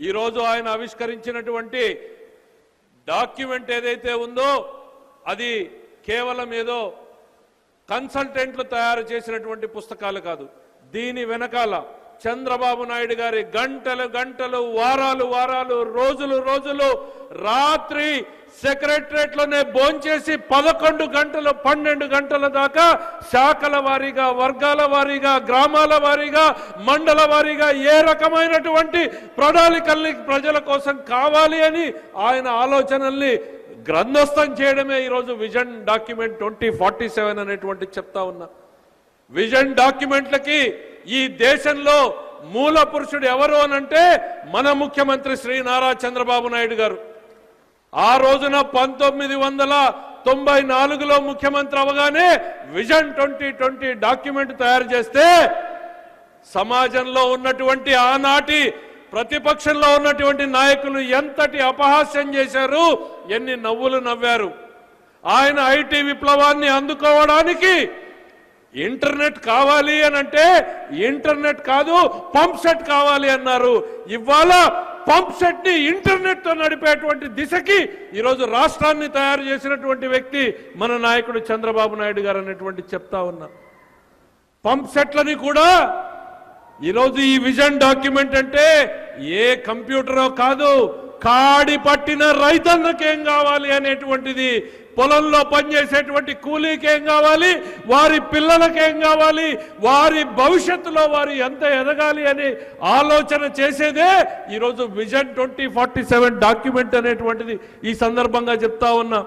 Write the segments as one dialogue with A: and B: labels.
A: ఈరోజు ఆయన ఆవిష్కరించినటువంటి డాక్యుమెంట్ ఏదైతే ఉందో అది కేవలం ఏదో కన్సల్టెంట్లు తయారు చేసినటువంటి పుస్తకాలు కాదు. దీని వెనకాల చంద్రబాబు నాయుడు గారి గంటలు గంటలు వారాలు వారాలు రోజులు రోజులు రాత్రి సెక్రటరేట్లోనే భోంచేసి పదకొండు గంటలు పన్నెండు గంటల దాకా శాఖల వారీగా వర్గాల వారీగా గ్రామాల వారీగా మండల వారీగా ఏ రకమైనటువంటి ప్రణాళికల్ని ప్రజల కోసం కావాలి అని ఆయన ఆలోచనల్ని గ్రంథస్థం చేయడమే ఈరోజు vision document twenty forty seven అనేటువంటి చెప్తా ఉన్నా. విజన్ డాక్యుమెంట్లకి ఈ దేశంలో మూల పురుషుడు ఎవరు అనంటే మన ముఖ్యమంత్రి శ్రీ నారా చంద్రబాబు నాయుడు గారు. ఆ రోజున పంతొమ్మిది వందల తొంభై నాలుగులో ముఖ్యమంత్రి అవగానే విజన్ ట్వంటీ ట్వంటీ డాక్యుమెంట్ తయారు చేస్తే సమాజంలో ఉన్నటువంటి ఆనాటి ప్రతిపక్షంలో ఉన్నటువంటి నాయకులు ఎంతటి అపహాస్యం చేశారు ఎన్ని నవ్వులు నవ్వారు. ఆయన ఐటీ విప్లవాన్ని అందుకోవడానికి ఇంటర్నెట్ కావాలి అని అంటే ఇంటర్నెట్ కాదు పంప్ సెట్ కావాలి అన్నారు. ఇవాళ పంప్ సెట్ని ఇంటర్నెట్తో నడిపేటువంటి దిశకి ఈరోజు రాష్ట్రాన్ని తయారు చేసినటువంటి వ్యక్తి మన నాయకుడు చంద్రబాబు నాయుడు గారు అనేటువంటి చెప్తా ఉన్నా. పంప్ సెట్లని కూడా ఈరోజు ఈ విజన్ డాక్యుమెంట్ అంటే ఏ కంప్యూటరో కాదు కాడి పట్టిన రైతన్నకేం కావాలి అనేటువంటిది పొలంలో పనిచేసేటువంటి కూలీకేం కావాలి వారి పిల్లలకేం కావాలి వారి భవిష్యత్తులో వారు ఎంత ఎదగాలి అని ఆలోచన చేసేదే ఈరోజు vision twenty forty seven document అనేటువంటిది ఈ సందర్భంగా చెప్తా ఉన్నా.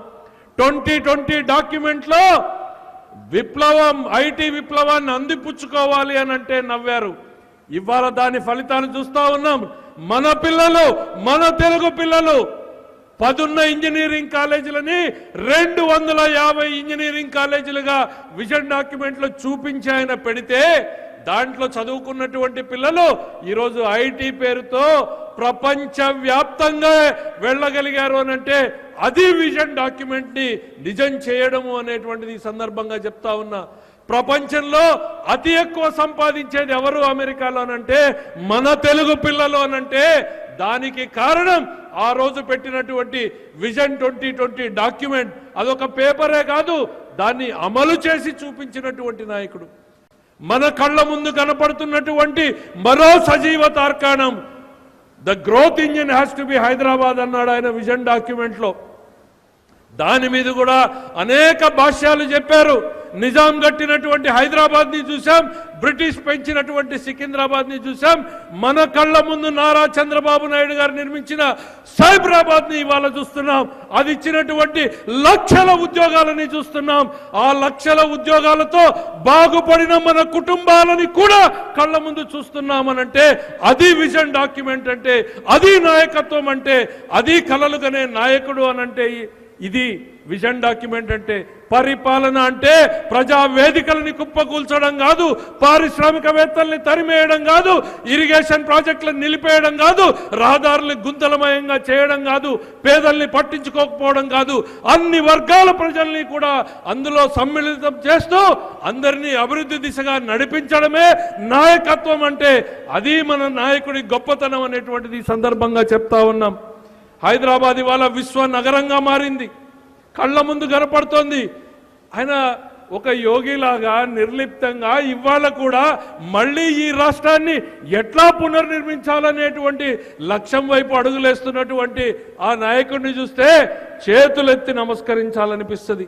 A: ట్వంటీ ట్వంటీ డాక్యుమెంట్లో విప్లవం ఐటీ విప్లవాన్ని అందిపుచ్చుకోవాలి అని అంటే నవ్వారు. ఇవాళ దాని ఫలితాన్ని చూస్తూ ఉన్నాం. మన పిల్లలు మన తెలుగు పిల్లలు పదున్న ఇంజనీరింగ్ కాలేజీలని రెండు వందల యాభై ఇంజనీరింగ్ కాలేజీలుగా విజన్ డాక్యుమెంట్లో చూపించి ఆయన పెడితే దాంట్లో చదువుకున్నటువంటి పిల్లలు ఈరోజు ఐటీ పేరుతో ప్రపంచవ్యాప్తంగా వెళ్ళగలిగారు అని అంటే అది విజన్ డాక్యుమెంట్ని నిజం చేయడము అనేటువంటిది ఈ సందర్భంగా చెప్తా ఉన్నా. ప్రపంచంలో అతి ఎక్కువ సంపాదించేది ఎవరు అమెరికాలోనంటే మన తెలుగు పిల్లలు అనంటే దానికి కారణం ఆ రోజు పెట్టినటువంటి విజన్ ట్వంటీ ట్వంటీ డాక్యుమెంట్. అదొక పేపరే కాదు దాన్ని అమలు చేసి చూపించినటువంటి నాయకుడు. మన కళ్ళ ముందు కనపడుతున్నటువంటి మరో సజీవ తార్కాణం the growth engine has to be Hyderabad అన్నాడు ఆయన విజన్ డాక్యుమెంట్లో. దాని మీద కూడా అనేక భాష్యాలు చెప్పారు. నిజాం కట్టినటువంటి హైదరాబాద్ని చూసాం బ్రిటిష్ పెంచినటువంటి సికింద్రాబాద్ని చూసాం మన కళ్ళ ముందు నారా చంద్రబాబు నాయుడు గారు నిర్మించిన సైబరాబాద్ని ఇవాళ చూస్తున్నాం. అది ఇచ్చినటువంటి లక్షల ఉద్యోగాలని చూస్తున్నాం. ఆ లక్షల ఉద్యోగాలతో బాగుపడిన మన కుటుంబాలని కూడా కళ్ళ ముందు చూస్తున్నామనంటే అది విజన్ డాక్యుమెంట్ అంటే అది నాయకత్వం అంటే అది కలలుగనే నాయకుడు అనంటే ఈ- ఇది విజన్ డాక్యుమెంట్ అంటే పరిపాలన అంటే ప్రజా వేదికలని కుప్పకూల్చడం కాదు పారిశ్రామికవేత్తల్ని తరిమేయడం కాదు ఇరిగేషన్ ప్రాజెక్టులను నిలిపేయడం కాదు రహదారుల్ని గుంతలమయంగా చేయడం కాదు పేదల్ని పట్టించుకోకపోవడం కాదు. అన్ని వర్గాల ప్రజల్ని కూడా అందులో సమ్మిళితం చేస్తూ అందరినీ అభివృద్ధి దిశగా నడిపించడమే నాయకత్వం అంటే అది మన నాయకుడి గొప్పతనం అనేటువంటిది సందర్భంగా చెప్తా ఉన్నాం. హైదరాబాద్ ఇవాళ విశ్వ నగరంగా మారింది. కళ్ళ ముందు కనపడుతోంది. ఆయన ఒక యోగిలాగా నిర్లిప్తంగా ఇవాళ కూడా మళ్ళీ ఈ రాష్ట్రాన్ని ఎట్లా పునర్నిర్మించాలనేటువంటి లక్ష్యం వైపు అడుగులేస్తున్నటువంటి ఆ నాయకుడిని చూస్తే చేతులెత్తి నమస్కరించాలనిపిస్తుంది.